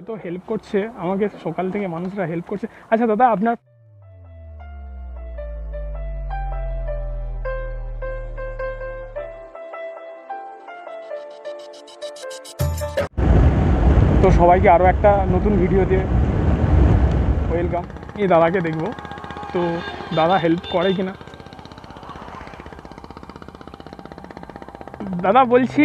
এত হেল্প করছে, আমাকে সকাল থেকে মানুষরা হেল্প করছে। আচ্ছা দাদা, আপনার তো সবাইকে আরও একটা নতুন ভিডিওতে ওয়েলকাম এই দাদাকে দেখব। তো দাদা হেল্প করে কিনা? দাদা বলছি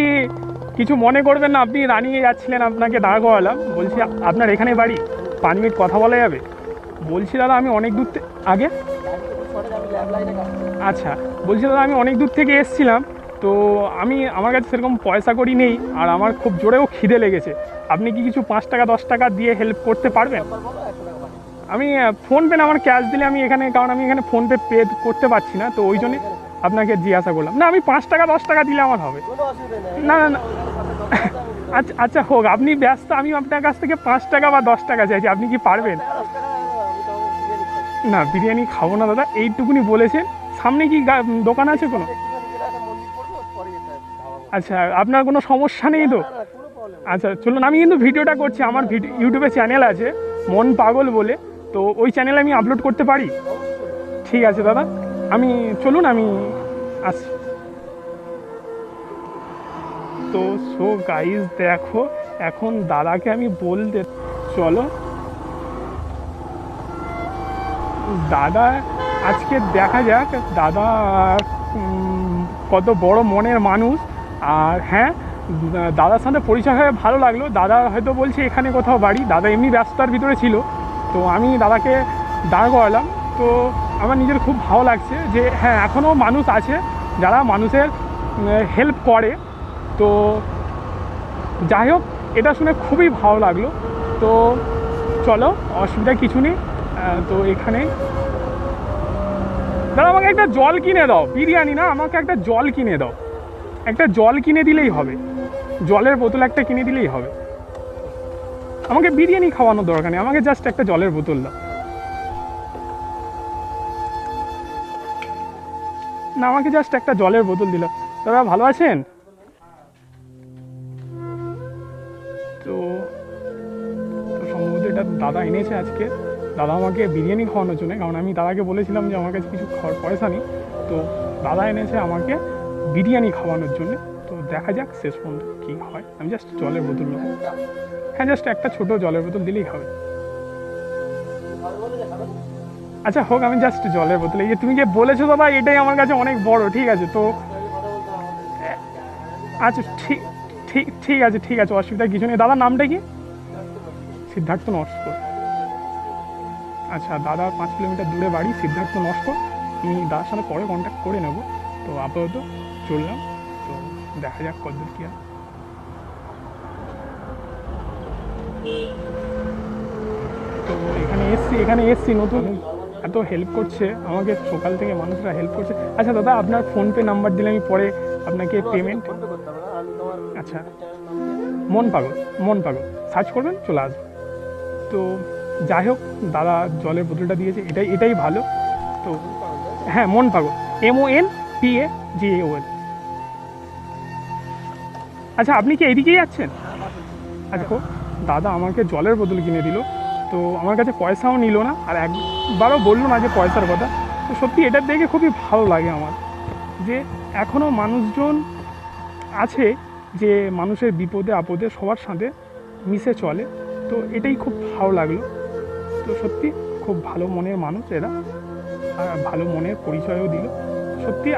কিছু মনে করবেন না, আপনি রানিংয়ে যাচ্ছিলেন আপনাকে দাঁড় করালাম। বলছি, আপনার এখানে বাড়ি? পাঁচ মিনিট কথা বলা যাবে? বলছি, দাদা, আমি অনেক দূর আগে? আচ্ছা বলছি, দাদা, আমি অনেক দূর থেকে এসেছিলাম, তো আমি আমার কাছে সেরকম পয়সা করি নেই, আর আমার খুব জোরেও খিদে লেগেছে। আপনি কি কিছু পাঁচ টাকা, দশ টাকা দিয়ে হেল্প করতে পারবেন? আমি ফোনপে না, আমার ক্যাশ দিলে আমি এখানে, কারণ আমি এখানে ফোনপে পে করতে পারছি না, তো ওই জন্যে আপনাকে জিজ্ঞাসা করলাম। না আমি পাঁচ টাকা দশ টাকা দিলে আমার হবে। না না না। আচ্ছা আচ্ছা হোক আপনি ব্যস্ত আমি আপনার কাছ থেকে পাঁচ টাকা বা দশ টাকা চাইছি। আপনি কি পারবেন? না বিরিয়ানি খাব না দাদা। এইটুকুনি বলেছেন। সামনে কি দোকান আছে কোনো? আচ্ছা আপনার কোনো সমস্যা নেই তো? আচ্ছা চলুন আমি কিন্তু ভিডিওটা করছি। আমার ইউটিউবে চ্যানেল আছে মন পাগল বলে। তো ওই চ্যানেলে আমি আপলোড করতে পারি? ঠিক আছে দাদা। আমি, চলুন, আমি আসছি তো সো গাইজ দেখো, এখন দাদাকে আমি বলতে, চলো। দাদা, আজকে দেখা যাক, দাদা কত বড় মনের মানুষ। আর হ্যাঁ দাদার সাথে পরিচয় হয়ে ভালো লাগল। দাদা হয়তো বলছে, এখানে কোথাও বাড়ি। দাদা এমনি ব্যস্ততার ভিতরে ছিল। তো আমি দাদাকে দাঁড় করালাম। তো আমার নিজের খুব ভালো লাগছে যে হ্যাঁ এখনও মানুষ আছে যারা মানুষের হেল্প করে। তো যাই হোক, এটা শুনে খুবই ভালো লাগল। তো চলো, অসুবিধা কিছু নেই। তো এখানে দাদা, আমাকে একটা জল কিনে দাও, বিরিয়ানি না, আমাকে একটা জল কিনে দাও। একটা জল কিনে দিলেই হবে। জলের বোতল একটা কিনে দিলেই হবে। আমাকে বিরিয়ানি খাওয়ানোর দরকার নেই, আমাকে জাস্ট একটা জলের বোতল দাও। না, আমাকে জাস্ট একটা জলের বোতল দিল। দাদা, ভালো আছেন? তো সম্ভবত এটা দাদা এনেছে আজকে। দাদা আমাকে বিরিয়ানি খাওয়ানোর জন্য, কারণ আমি দাদাকে বলেছিলাম যে আমার কাছে কিছু খাওয়ার পয়সা নেই। তো দাদা এনেছে আমাকে বিরিয়ানি খাওয়ানোর জন্য। তো দেখা যাক শেষ পর্যন্ত কী হয়। আমি জাস্ট জলের বোতল হ্যাঁ জাস্ট একটা ছোট জলের বোতল দিলেই হবে। আচ্ছা হোক, আমি জাস্ট জলের বোতল এই যে তুমি যে বলেছ দাদা এটাই আমার কাছে অনেক বড়, ঠিক আছে? তো আচ্ছা ঠিক ঠিক ঠিক আছে ঠিক আছে, অসুবিধা কিছু নেই। দাদার নামটা কি? সিদ্ধার্থ নস্কর। আচ্ছা দাদা পাঁচ কিলোমিটার দূরে বাড়ি, সিদ্ধার্থ নস্কর। আমি দাদার সাথে পরে কন্ট্যাক্ট করে নেব। তো আপাতত চললাম। তো দেখা যাক কতদূর কী আর তো এখানে এসছি এখানে এসছি নতুন। এত হেল্প করছে আমাকে সকাল থেকে মানুষরা হেল্প করছে। আচ্ছা দাদা আপনার ফোনপে নাম্বার দিলে আমি পরে আপনাকে পেমেন্ট আচ্ছা। মন পাগল মন পাগল। সার্চ করবেন চলে আসবে। তো যাই হোক দাদা জলের বোতলটা দিয়েছে এটাই এটাই ভালো। তো হ্যাঁ মন পাগল। M O N P A G A O N আচ্ছা আপনি কি এইদিকেই যাচ্ছেন আচ্ছা দেখো দাদা আমাকে জলের বোতল কিনে দিল। তো আমার কাছে পয়সাও নিল না আর একবারও বলল না যে পয়সার কথা। তো সত্যি এটা দেখে খুবই ভালো লাগে আমার যে এখনও মানুষজন আছে যে মানুষের বিপদে, আপদে সবার সাথে মিশে চলে। তো এটাই খুব ভালো লাগল। তো সত্যি খুব ভালো মনের মানুষ এরা। আর ভালো মনের পরিচয়ও দিল। সত্যি